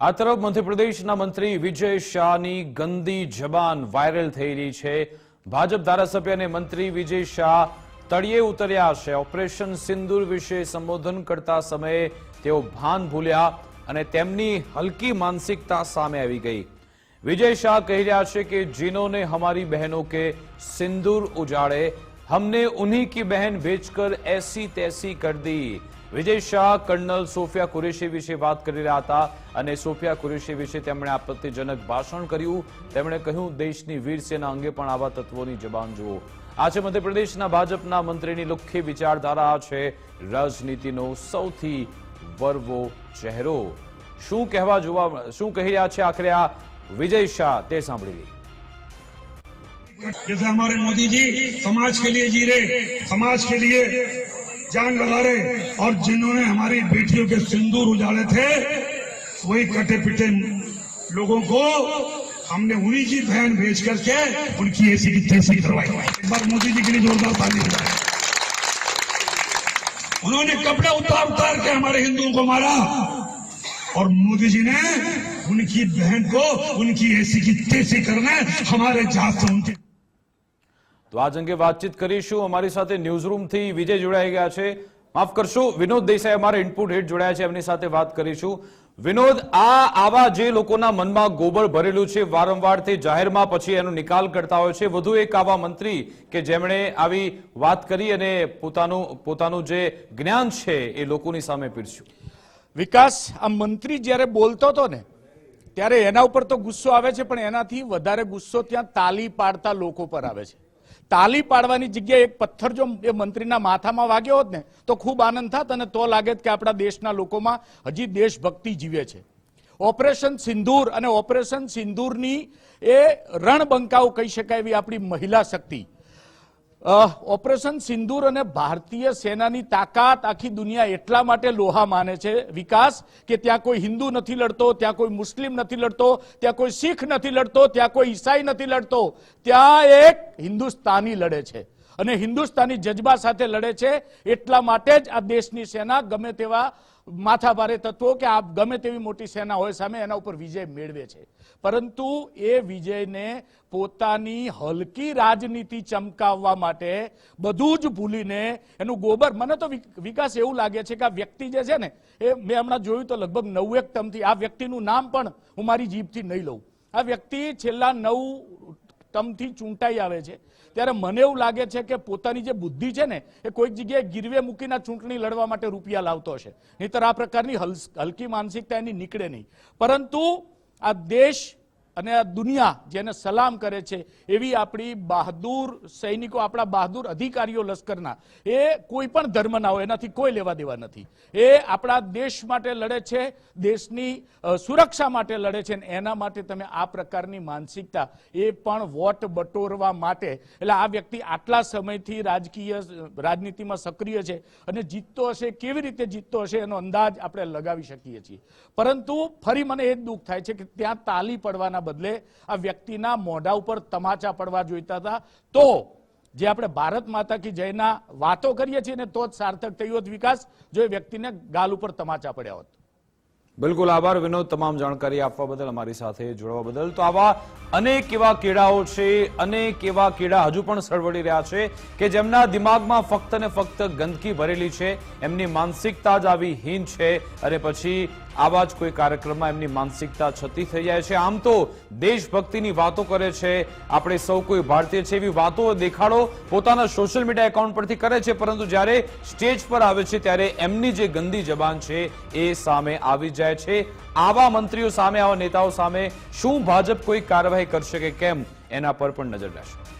આ તરફ મધ્યપ્રદેશના મંત્રી વિજય શાહની ગંદી જબાન વાયરલ થઈ રહી છે. ભાજપ ધારાસભ્ય અને મંત્રી વિજય શાહ તળિયે ઉતર્યા છે. ઓપરેશન સિંદુર વિશે સંબોધન કરતા સમયે તેઓ ભાન ભૂલ્યા અને તેમની હલકી માનસિકતા સામે આવી ગઈ. વિજય શાહ કહી રહ્યા છે કે, જીનોને, હમારી બહેનો કે સિંદૂર ઉજાડે हमने उन्हीं की बहन बेचकर ऐसी तैसी कर दी વિજય શાહ કર્નલ સોફિયા કુરેશી વિશે વાત કરી રહ્યા હતા અને સોફિયા કુરેશી વિશે તેમણે આપત્તિજનક ભાષણ કર્યું તેમણે કહ્યું દેશની વીર સેના અંગે પણ આવા તત્વોની જબાન જુઓ આ છે મધ્યપ્રદેશના ભાજપના મંત્રીની લુખ્ખી વિચારધારા આ છે રાજનીતિનો સૌથી વરવો ચહેરો શું કહેવા જોવા શું કહી રહ્યા છે આખરે આ વિજય શાહ તે સાંભળી લઈએ जैसे हमारे मोदी जी समाज के लिए जी रहे, समाज के लिए जान लगा रहे और जिन्होंने हमारी बेटियों के सिंदूर उजाड़े थे, वही कटे पिटे लोगों को हमने उन्हीं की बहन भेज करके उनकी ऐसी की तैसी करवाई। एक बार मोदी जी के लिए जोरदार ताली बजाए उन्होंने कपड़े उतार उतार के हमारे हिंदुओं को मारा और मोदी जी ने उनकी बहन को उनकी ऐसी की तैसी करना हमारे जहाज़ से उनकी તો આજ અંગે વાતચીત કરીશું. અમારી સાથે ન્યૂઝરૂમથી વિજય જોડાઈ ગયા છે. માફ કરશો, વિનોદ દેસાઈ અમારા ઇનપુટ હેડ જોડાયા છે, એમની સાથે વાત કરીશું. વિનોદ, આ આવા જે લોકોના મનમાં ગોબર ભરેલું છે વારંવાર તે જાહેરમાં પછી એનો નિકાલ કરતા હોય છે, વધુ એક આવા મંત્રી કે જેમણે આવી વાત કરી અને પોતાનું પોતાનું જે જ્ઞાન છે એ લોકોની સામે પીરસ્યું. વિકાસ આ મંત્રી જ્યારે બોલતો હતો ને, ત્યારે એના ઉપર તો ગુસ્સો આવે છે, પણ એનાથી વધારે ગુસ્સો ત્યાં તાલી પાડતા લોકો પર આવે છે. તાલી પાડવાની જગ્યાએ એક પથ્થર જો એ મંત્રીના માથામાં વાગ્યો હોત ને, તો ખૂબ આનંદ થાત અને તો લાગે કે આપણા દેશના લોકોમાં હજી દેશભક્તિ જીવે છે. ઓપરેશન સિંદૂર અને ઓપરેશન સિંદૂરની એ રણબંકાઓ કહી શકાય એવી આપણી મહિલા શક્તિ. ઓપરેશન સિંદૂર અને ભારતીય સેનાની તાકાત આખી દુનિયા એટલા માટે લોહા માને છે, વિકાસ, કે ત્યાં કોઈ હિન્દુ નથી લડતો, ત્યાં કોઈ મુસ્લિમ નથી લડતો, ત્યાં કોઈ શીખ નથી લડતો, ત્યાં કોઈ ઈસાઈ નથી લડતો, ત્યાં એક હિન્દુસ્તાની લડે છે. અને હિન્દુસ્તાની જજબા સાથે લડે છે, એટલા માટે જ આ દેશની સેના ગમે તેવા માથાભારે તત્વો કે આ ગમે તેવી મોટી સેના હોય સામે એના ઉપર વિજય મેળવે છે. પરંતુ એ વિજયને પોતાની હલકી રાજનીતિ ચમકાવવા માટે બધું જ ભૂલીને એનું ગોબર, મને તો વિકાસ એવું લાગે છે કે આ વ્યક્તિ જે છે ને, એ મેં હમણાં જોયું તો લગભગ નવ એક ટર્મથી, આ વ્યક્તિનું નામ પણ હું મારી જીભથી નહીં લઉં. આ વ્યક્તિ છેલ્લા નવ ટર્મથી ચૂંટાઈ આવે છે. ત્યારે મને એવું લાગે છે કે પોતાની જે બુદ્ધિ છે ને, એ કોઈક જગ્યાએ ગીરવે મૂકીને ચૂંટણી લડવા માટે રૂપિયા લાવતો હશે. નહીતર આ પ્રકારની હલકી માનસિકતા એની નીકળે નહીં. પરંતુ આ દેશ અને આ દુનિયા જેને સલામ કરે છે, એવી આપણી બહાદુર સૈનિકો, આપણા બહાદુર અધિકારીઓ લશ્કરના, એ કોઈ પણ ધર્મના હોય, એનાથી કોઈ લેવા દેવા નથી. એ આપણા દેશ માટે લડે છે, દેશની સુરક્ષા માટે લડે છે એના માટે તમે આ પ્રકારની માનસિકતા, એ પણ વોટ બટોરવા માટે, એટલે આ વ્યક્તિ આટલા સમયથી રાજકીય, રાજનીતિમાં સક્રિય છે, અને જીતતો હશે, કેવી રીતે જીતતો હશે, એનો અંદાજ આપણે લગાવી શકીએ છીએ. પરંતુ ફરી મને એ જ દુઃખ થાય છે કે ત્યાં તાલી પડવાના બદલે આ વ્યક્તિના મોઢા ઉપર તમાચા પડવા જોઈતા હતા. તો જે આપણે ભારત માતા કી જયના વાતો કરીએ છીએ ને તો જ સાર્થક થયું હોત વિકાસ, જો એ વ્યક્તિને ગાલ ઉપર તમાચા પડ્યા હોત. બિલકુલ આભાર વિનોદ, તમામ જાણકારી આપવા બદલ અમારી સાથે જોડવા બદલ. તો આવા અનેક એવા કીડાઓ છે, અનેક એવા કીડા હજુ પણ સળવડી રહ્યા છે કે જેમના દિમાગમાં ફક્ત ને ફક્ત ગંદકી ભરેલી છે, એમની માનસિકતા જ આવી હીન છે. અને પછી આવા જ કોઈ કાર્યક્રમમાં એમની માનસિકતા છતી થઈ જાય છે. આમ તો દેશભક્તિની વાતો કરે છે. આપણે સૌ કોઈ ભારતીય છે એવી વાતો દેખાડો. પોતાના સોશિયલ મીડિયા એકાઉન્ટ પરથી કરે છે, પરંતુ જ્યારે સ્ટેજ પર આવે છે, ત્યારે એમની જે ગંદી જબાન છે એ સામે આવી જાય છે. આવા મંત્રીઓ સામે, આવા નેતાઓ સામે શું ભાજપ કોઈ કાર્યવાહી કરશે કે કેમ, એના પર પણ નજર રહેશે